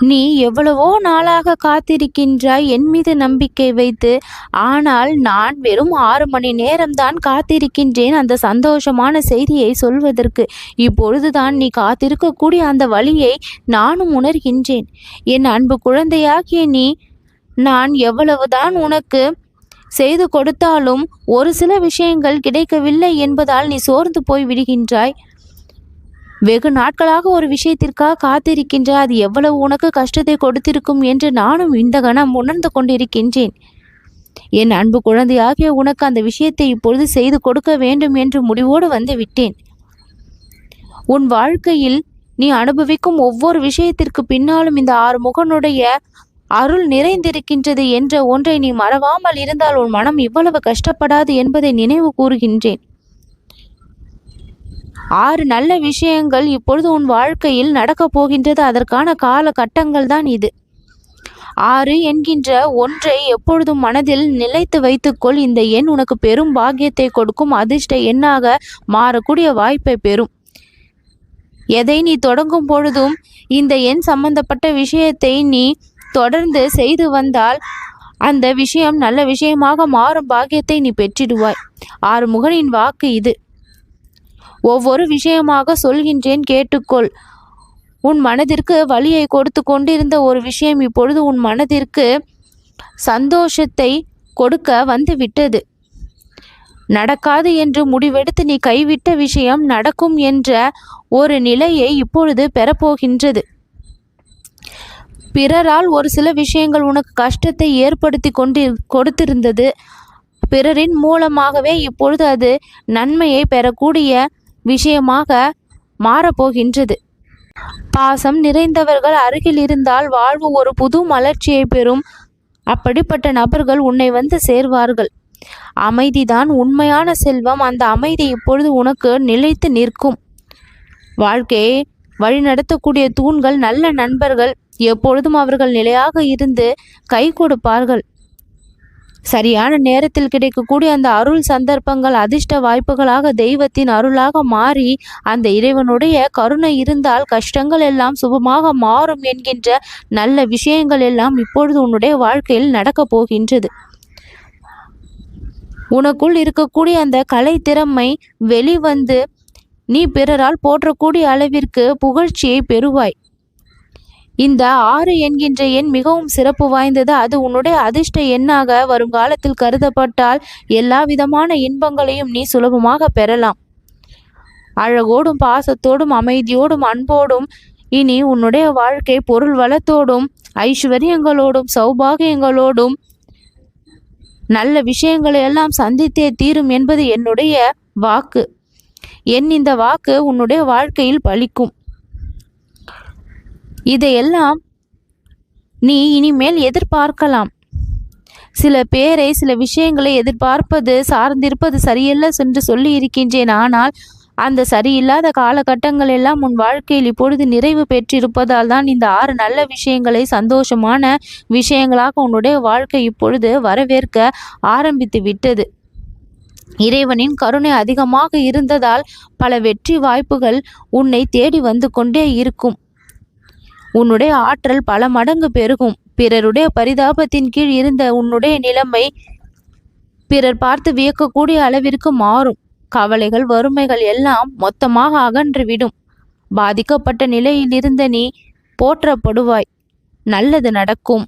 நீ எவ்வளவோ நாளாக காத்திருக்கின்றாய் என் மீது நம்பிக்கை வைத்து. ஆனால் நான் வெறும் ஆறு மணி நேரம்தான் காத்திருக்கின்றேன் அந்த சந்தோஷமான செய்தியை சொல்வதற்கு. இப்பொழுதுதான் நீ காத்திருக்கக்கூடிய அந்த வழியை நானும் உணர்கின்றேன். என் அன்பு குழந்தையாகிய நீ நான் எவ்வளவுதான் உனக்கு செய்து கொடுத்தாலும் ஒரு சில விஷயங்கள் கிடைக்கவில்லை என்பதால் நீ சோர்ந்து போய் விடுகின்றாய். வெகு நாட்களாக ஒரு விஷயத்திற்காக காத்திருக்கின்ற அது எவ்வளவு உனக்கு கஷ்டத்தை கொடுத்திருக்கும் என்று நானும் இந்த கணம் உணர்ந்து கொண்டிருக்கின்றேன். என் அன்பு குழந்தையாகிய உனக்கு அந்த விஷயத்தை இப்பொழுது செய்து கொடுக்க வேண்டும் என்று முடிவோடு வந்து விட்டேன். உன் வாழ்க்கையில் நீ அனுபவிக்கும் ஒவ்வொரு விஷயத்திற்கு பின்னாலும் இந்த ஆறு முகனுடைய அருள் நிறைந்திருக்கின்றது என்ற ஒன்றை நீ மறவாமல் இருந்தால் உன் மனம் இவ்வளவு கஷ்டப்படாது என்பதை நினைவு கூறுகின்றேன். ஆறு நல்ல விஷயங்கள் இப்பொழுது உன் வாழ்க்கையில் நடக்கப் போகின்றது. அதற்கான கால கட்டங்கள் தான் இது. ஆறு என்கின்ற ஒன்றை எப்பொழுதும் மனதில் நிலைத்து வைத்துக்கொள். இந்த எண் உனக்கு பெரும் பாக்கியத்தை கொடுக்கும். அதிர்ஷ்ட எண்ணாக மாறக்கூடிய வாய்ப்பை பெறும். எதை நீ தொடங்கும் பொழுதும் இந்த எண் சம்பந்தப்பட்ட விஷயத்தை நீ தொடர்ந்து செய்து வந்தால் அந்த விஷயம் நல்ல விஷயமாக மாறும். பாக்கியத்தை நீ பெற்றிடுவாய். ஆறு முகனின் வாக்கு இது. ஒவ்வொரு விஷயமாக சொல்கின்றேன் கேட்டுக்கொள். உன் மனதிற்கு வழியை கொடுத்து கொண்டிருந்த ஒரு விஷயம் இப்பொழுது உன் மனதிற்கு சந்தோஷத்தை கொடுக்க வந்து விட்டது நடக்காது என்று முடிவெடுத்து நீ கைவிட்ட விஷயம் நடக்கும் என்ற ஒரு நிலையை இப்பொழுது பெறப்போகின்றது. பிறரால் ஒரு சில விஷயங்கள் உனக்கு கஷ்டத்தை ஏற்படுத்தி கொண்டு கொடுத்திருந்தது. பிறரின் மூலமாகவே இப்பொழுது அது நன்மையை பெறக்கூடிய விஷயமாக மாறப்போகின்றது. பாசம் நிறைந்தவர்கள் அருகில் இருந்தால் வாழ்வு ஒரு புது மலர்ச்சியை பெறும். அப்படிப்பட்ட நபர்கள் உன்னை வந்து சேர்வார்கள். அமைதிதான் உண்மையான செல்வம். அந்த அமைதி இப்பொழுது உனக்கு நிலைத்து நிற்கும். வாழ்க்கையை வழிநடத்தக்கூடிய தூண்கள் நல்ல நண்பர்கள் எப்பொழுதும் அவர்கள் நிலையாக இருந்து கை கொடுப்பார்கள். சரியான நேரத்தில் கிடைக்கக்கூடிய அந்த அருள் சந்தர்ப்பங்கள் அதிர்ஷ்ட வாய்ப்புகளாக தெய்வத்தின் அருளாக மாறி அந்த இறைவனுடைய கருணை இருந்தால் கஷ்டங்கள் எல்லாம் சுபமாக மாறும் என்கின்ற நல்ல விஷயங்கள் எல்லாம் இப்பொழுது உன்னுடைய வாழ்க்கையில் நடக்கப் போகின்றது. உனக்குள் இருக்கக்கூடிய அந்த கலை திறமை வெளிவந்து நீ பிறரால் போற்றக்கூடிய அளவிற்கு புகழ்ச்சியை பெறுவாய். இந்த ஆறு என்கின்ற எண் மிகவும் சிறப்பு வாய்ந்தது. அது உன்னுடைய அதிர்ஷ்ட எண்ணாக வருங்காலத்தில் கருதப்பட்டால் எல்லா விதமான இன்பங்களையும் நீ சுலபமாக பெறலாம். அழகோடும் பாசத்தோடும் அமைதியோடும் அன்போடும் இனி உன்னுடைய வாழ்க்கை பொருள் வளத்தோடும் ஐஸ்வர்யங்களோடும் சௌபாகியங்களோடும் நல்ல விஷயங்களை எல்லாம் சந்தித்தே தீரும் என்பது என்னுடைய வாக்கு. என் இந்த வாக்கு உன்னுடைய வாழ்க்கையில் பலிக்கும் இதையெல்லாம் நீ இனிமேல் எதிர்பார்க்கலாம். சில பேரை சில விஷயங்களை எதிர்பார்ப்பது சார்ந்திருப்பது சரியல்ல என்று சொல்லி இருக்கின்றேன் ஆனால் அந்த சரியில்லாத காலகட்டங்கள் எல்லாம் உன் வாழ்க்கையில் இப்பொழுது நிறைவு பெற்றிருப்பதால் தான் இந்த ஆறு நல்ல விஷயங்களை சந்தோஷமான விஷயங்களாக உன்னுடைய வாழ்க்கை இப்பொழுது வரவேற்க ஆரம்பித்து விட்டது. இறைவனின் கருணை அதிகமாக இருந்ததால் பல வெற்றி வாய்ப்புகள் உன்னை தேடி வந்து கொண்டே இருக்கும். உன்னுடைய ஆற்றல் பல மடங்கு பெருகும். பிறருடைய பரிதாபத்தின் கீழ் இருந்த உன்னுடைய நிலைமை பிறர் பார்த்து வியக்கக்கூடிய அளவிற்கு மாறும். கவலைகள் வறுமைகள் எல்லாம் மொத்தமாக அகன்றுவிடும். பாதிக்கப்பட்ட நிலையில் இருந்த நீ போற்றப்படுவாய். நல்லது நடக்கும்.